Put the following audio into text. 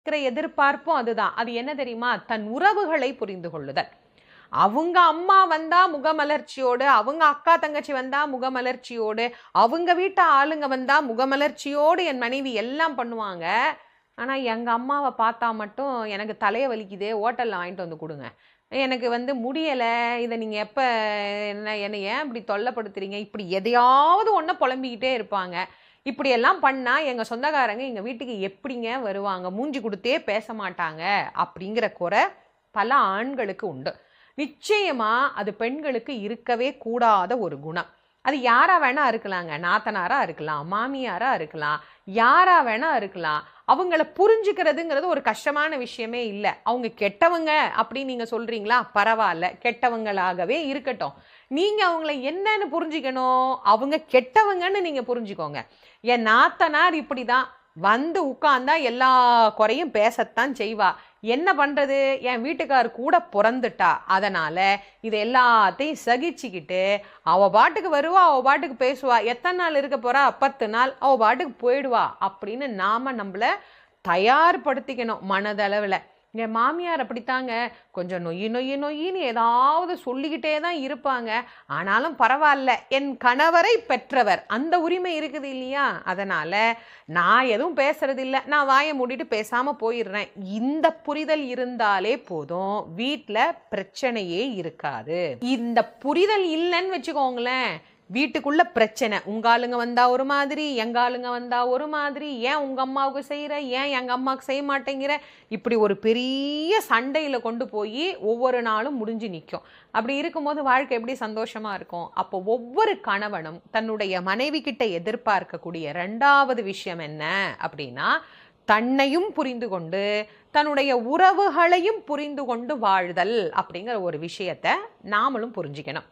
இருக்கிற எதிர்பார்ப்பும் அதுதான். அது என்ன தெரியுமா? தன் உறவுகளை புரிந்து கொள்ளுதல் அவங்க அம்மா வந்தா முகமலர்ச்சியோடு அவங்க அக்கா தங்கச்சி வந்தா முகமலர்ச்சியோடு அவங்க வீட்டு ஆளுங்க வந்தா முகமலர்ச்சியோடு என் மனைவி எல்லாம் பண்ணுவாங்க. ஆனால் எங்கள் அம்மாவை பார்த்தா மட்டும் எனக்கு தலையை வலிக்குது ஹோட்டலில் வாங்கிட்டு வந்து கொடுங்க. எனக்கு வந்து முடியலை இதை நீங்கள் எப்போ என்ன என்னை ஏன் இப்படி தொல்லைப்படுத்துறீங்க? இப்படி எதையாவது ஒன்று புலம்பிக்கிட்டே இருப்பாங்க. இப்படி எல்லாம் பண்ணா எங்க சொந்தக்காரங்க எங்க வீட்டுக்கு எப்படிங்க வருவாங்க? மூஞ்சி கொடுத்தே பேச மாட்டாங்க அப்படிங்கிற குறை பல ஆண்களுக்கு உண்டு. நிச்சயமா அது பெண்களுக்கு இருக்கவே கூடாத ஒரு குணம். அது யாராக வேணா இருக்கலாங்க நாத்தனாராக இருக்கலாம் மாமியாராக இருக்கலாம் யாராக வேணால் இருக்கலாம். அவங்கள புரிஞ்சுக்கிறதுங்கிறது ஒரு கஷ்டமான விஷயமே இல்லை. அவங்க கெட்டவங்க அப்படின்னு நீங்கள் சொல்கிறீங்களா பரவாயில்ல. கெட்டவங்களாகவே இருக்கட்டும். நீங்கள் அவங்கள என்னன்னு புரிஞ்சுக்கணும்? அவங்க கெட்டவங்கன்னு நீங்கள் புரிஞ்சுக்கோங்க. என் நாத்தனார் இப்படி தான் வந்து உட்காந்தா எல்லா குறையும் பேசத்தான் செய்வா. என்ன பண்ணுறது என் வீட்டுக்கார் கூட பிறந்துட்டா. அதனால் இது எல்லாத்தையும் சகிச்சுக்கிட்டு அவ பாட்டுக்கு வருவா அவ பாட்டுக்கு பேசுவா. எத்தனை நாள் இருக்க போகிறா பத்து நாள். அவள் பாட்டுக்கு போயிடுவா. அப்படின்னு நாம் நம்மளை தயார்படுத்திக்கணும் மனதளவில். என் மாமியார் அப்படித்தாங்க. கொஞ்சம் நொய் நொய் நொய்யின்னு ஏதாவது சொல்லிக்கிட்டே தான் இருப்பாங்க. ஆனாலும் பரவாயில்ல. என் கணவரை பெற்றவர். அந்த உரிமை இருக்குது இல்லையா? அதனால நான் எதுவும் பேசுறது இல்லை நான் வாயை மூடிட்டு பேசாம போயிடுறேன். இந்த புரிதல் இருந்தாலே போதும். வீட்டில் பிரச்சனையே இருக்காது. இந்த புரிதல் இல்லைன்னு வச்சுக்கோங்களேன். வீட்டுக்குள்ள பிரச்சனை. உங்க ஆளுங்க வந்தா ஒரு மாதிரி எங்க ஆளுங்க வந்தா ஒரு மாதிரி. ஏன் உங்க அம்மாவுக்கு செய்யற? ஏன் எங்க அம்மாவுக்கு செய்ய மாட்டேங்கிற? இப்படி ஒரு பெரிய சண்டையில கொண்டு போய் ஒவ்வொரு நாளும் முடிஞ்சு நிற்கும் அப்படி இருக்கும்போது வாழ்க்கை எப்படி சந்தோஷமா இருக்கும்? அப்போ ஒவ்வொரு கணவனும் தன்னுடைய மனைவி கிட்ட எதிர்பார்க்கக்கூடிய ரெண்டாவது விஷயம் என்ன அப்படின்னா தன்னையும் புரிந்து கொண்டு தன்னுடைய உறவுகளையும் புரிந்து கொண்டு வாழ்தல் அப்படிங்கிற ஒரு விஷயத்த நாமளும் புரிஞ்சுக்கணும்.